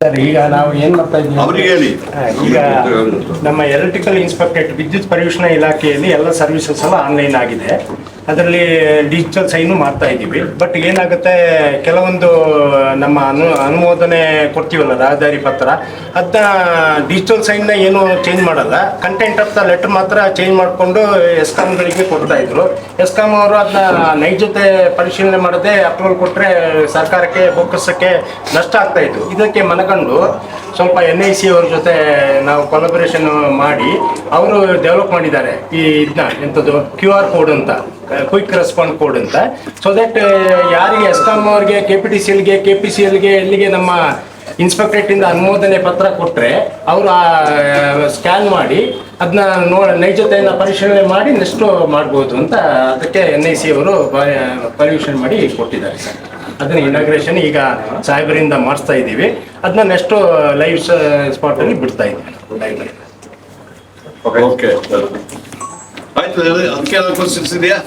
Sir ಈಗ ನಾವು ಏನ್ ಮಾಡ್ತಾ ಇದ್ದೀವಿ ಈಗ ನಮ್ಮ ಎಲೆಕ್ಟ್ರಿಕಲ್ ಇನ್ಸ್ಪೆಕ್ಟರ್ ವಿದ್ಯುತ್ ಪರಿವೀಕ್ಷಣಾ ಇಲಾಖೆಯಲ್ಲಿ ಎಲ್ಲ ಸರ್ವಿಸಸ್ ಎಲ್ಲ ಆನ್ಲೈನ್ ಆಗಿದೆ. ಅದರಲ್ಲಿ ಡಿಜಿಟಲ್ ಸೈನು ಮಾಡ್ತಾ ಇದ್ದೀವಿ. ಬಟ್ ಏನಾಗುತ್ತೆ, ಕೆಲವೊಂದು ನಮ್ಮ ಅನು, ಅನುಮೋದನೆ ಕೊಡ್ತೀವಲ್ಲ ರಹದಾರಿ ಪತ್ರ ಅದನ್ನ ಡಿಜಿಟಲ್ ಸೈನ್ನ ಏನು ಚೇಂಜ್ ಮಾಡಲ್ಲ. ಕಂಟೆಂಟ್ ಆಫ್ ದ ಲೆಟರ್ ಮಾತ್ರ ಚೇಂಜ್ ಮಾಡಿಕೊಂಡು ಎಸ್ಕಾಮ್ಗಳಿಗೆ ಕೊಡ್ತಾ ಇದ್ರು. ಎಸ್ಕಾಮ್ ಅವರು ಅದನ್ನ ನೈಜತೆ ಪರಿಶೀಲನೆ ಮಾಡದೆ ಅಪ್ರೂವಲ್ ಕೊಟ್ಟರೆ ಸರ್ಕಾರಕ್ಕೆ ಬೊಕ್ಕಸಕ್ಕೆ ನಷ್ಟ ಆಗ್ತಾ ಇತ್ತು. ಇದಕ್ಕೆ ಮನಗಂಡು ಸ್ವಲ್ಪ ಎನ್ ಐ ಸಿ ಅವ್ರ ಜೊತೆ ನಾವು ಕೊಲಬರೇಷನ್ ಮಾಡಿ, ಅವರು ಡೆವಲಪ್ ಮಾಡಿದ್ದಾರೆ ಈ ಇದನ್ನ ಎಂಥದ್ದು ಕ್ಯೂ ಆರ್ ಕೋಡ್ ಅಂತ. ಕ್ವಿಕ್ ರೆಸ್ಪಾಂಡ್ ಕೋಡ್ ಅಂತ. ಸೊ ದಟ್ ಯಾರಿಗೆ ಎಸ್ಕಾಮ್ ಅವ್ರಿಗೆ ಕೆ ಪಿ ಟಿ ಸಿ ಎಲ್ಗೆ ಕೆ ಪಿ ಸಿ ಎಲ್ಗೆ ಎಲ್ಲಿಗೆ ನಮ್ಮ ಇನ್ಸ್ಪೆಕ್ಟ್ರೇಟ್ ಇಂದ ಅನುಮೋದನೆ ಪತ್ರ ಕೊಟ್ಟರೆ ಅವರು ಸ್ಕ್ಯಾನ್ ಮಾಡಿ ಅದನ್ನ ನೋ ನೈಜತೆಯನ್ನು ಪರಿಶೀಲನೆ ಮಾಡಿ ನೆಕ್ಸ್ಟ್ ಮಾಡ್ಬೋದು ಅಂತ ಅದಕ್ಕೆ ಎನ್ ಐ ಸಿ ಅವರು ಪರ್ಮಿಷನ್ ಮಾಡಿ ಕೊಟ್ಟಿದ್ದಾರೆ ಸರ್. ಅದನ್ನ ಇನಾಗ್ರೇಷನ್ ಈಗ ಸಾಹೇಬರಿಂದ ಮಾಡಿಸ್ತಾ ಇದ್ದೀವಿ. ಅದನ್ನ ನೆಕ್ಸ್ಟ್ ಲೈವ್ ಸ್ಪಾಟಲ್ಲಿ ಬಿಡ್ತಾ ಇದ್ದೀವಿ. ಓಕೆ ಆಯ್ತು ಅದಕ್ಕೆ ಏನಾದ್ರು ಕ್ವಶನ್ಸ್ ಇದೆಯಾ?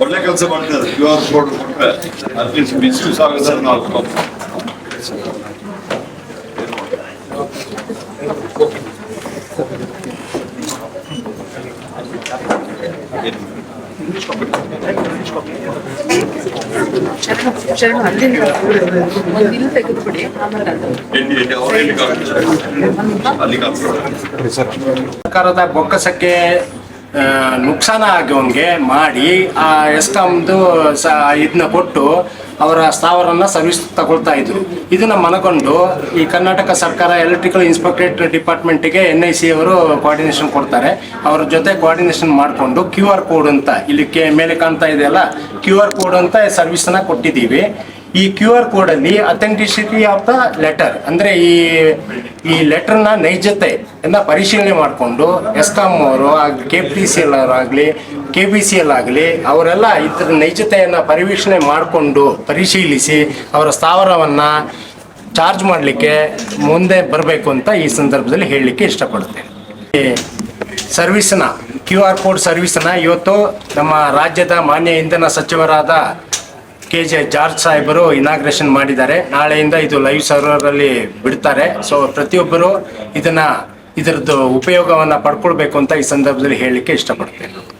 ಒಳ್ಳೆ ಕೆಲಸ ಮಾಡ್ತಾರೆ ಕ್ಯೂ ಆರ್ ಕೋಡ್ ಕೊಟ್ಟರೆ ಅಟ್ಲೀಸ್ಟ್ ಮಿಸ್ಯೂಸ್ ಆಗುತ್ತೆ ನಾವು ಒಂದು ಸರ್ಕಾರದ ಬೊಕ್ಕಸಕ್ಕೆ ನುಕ್ಸಾನ ಆಗೋಂಗೆ ಮಾಡಿ ಆ ಎಸ್ಕಾಮ್ದು ಸ ಇದನ್ನ ಕೊಟ್ಟು ಅವರ ಸ್ಥಾವರನ್ನ ಸರ್ವಿಸ್ ತಗೊಳ್ತಾ ಇದ್ರು. ಇದನ್ನ ಮನಗೊಂಡು ಈ ಕರ್ನಾಟಕ ಸರ್ಕಾರ ಎಲೆಕ್ಟ್ರಿಕಲ್ ಇನ್ಸ್ಪೆಕ್ಟರೇಟ್ ಡಿಪಾರ್ಟ್ಮೆಂಟಿಗೆ ಎನ್ ಐ ಸಿ ಅವರು ಕೋಆರ್ಡಿನೇಷನ್ ಕೊಡ್ತಾರೆ. ಅವ್ರ ಜೊತೆ ಕೋಆರ್ಡಿನೇಷನ್ ಮಾಡಿಕೊಂಡು ಕ್ಯೂ ಆರ್ ಕೋಡ್ ಅಂತ, ಇಲ್ಲಿ ಕೆ, ಮೇಲೆ ಕಾಣ್ತಾ ಇದೆಯಲ್ಲ, ಕ್ಯೂ ಆರ್ ಕೋಡ್ ಅಂತ ಸರ್ವಿಸನ್ನ ಕೊಟ್ಟಿದ್ದೀವಿ. ಈ ಕ್ಯೂ ಆರ್ ಕೋಡ್ ಅಲ್ಲಿ ಅಥೆಂಟಿಸಿಟಿ ಆಫ್ ದ ಲೆಟರ್ ಅಂದ್ರೆ ಈ ಈ ಲೆಟರ್ನ ಎಲ್ಲ ಪರಿಶೀಲನೆ ಮಾಡಿಕೊಂಡು ಎಸ್ಕಾಂ ಅವರು ಕೆ ಪಿ ಸಿ ಎಲ್ ಆಗಲಿ ಕೆ ಬಿ ಸಿ ಎಲ್ ಆಗಲಿ, ಅವರೆಲ್ಲ ಇದರ ನೈಜತೆಯನ್ನು ಪರಿವೀಕ್ಷಣೆ ಮಾಡಿಕೊಂಡು ಪರಿಶೀಲಿಸಿ ಅವರ ಸ್ಥಾವರವನ್ನು ಚಾರ್ಜ್ ಮಾಡಲಿಕ್ಕೆ ಮುಂದೆ ಬರಬೇಕು ಅಂತ ಈ ಸಂದರ್ಭದಲ್ಲಿ ಹೇಳಲಿಕ್ಕೆ ಇಷ್ಟಪಡುತ್ತೇನೆ. ಸರ್ವಿಸ್ನ, ಕ್ಯೂ ಆರ್ ಕೋಡ್ ಸರ್ವಿಸ್ನ ಇವತ್ತು ನಮ್ಮ ರಾಜ್ಯದ ಮಾನ್ಯ ಇಂಧನ ಸಚಿವರಾದ ಕೆ ಜೆ ಜಾರ್ಜ್ ಸಾಹೇಬರು ಇನಾಗ್ರೇಷನ್ ಮಾಡಿದ್ದಾರೆ. ನಾಳೆಯಿಂದ ಇದು ಲೈವ್ ಸರ್ವರಲ್ಲಿ ಬಿಡ್ತಾರೆ. ಸೊ ಪ್ರತಿಯೊಬ್ಬರು ಇದನ್ನ, ಇದರದ್ದು ಉಪಯೋಗವನ್ನ ಪಡ್ಕೊಳ್ಬೇಕು ಅಂತ ಈ ಸಂದರ್ಭದಲ್ಲಿ ಹೇಳಲಿಕ್ಕೆ ಇಷ್ಟಪಡ್ತೇನೆ.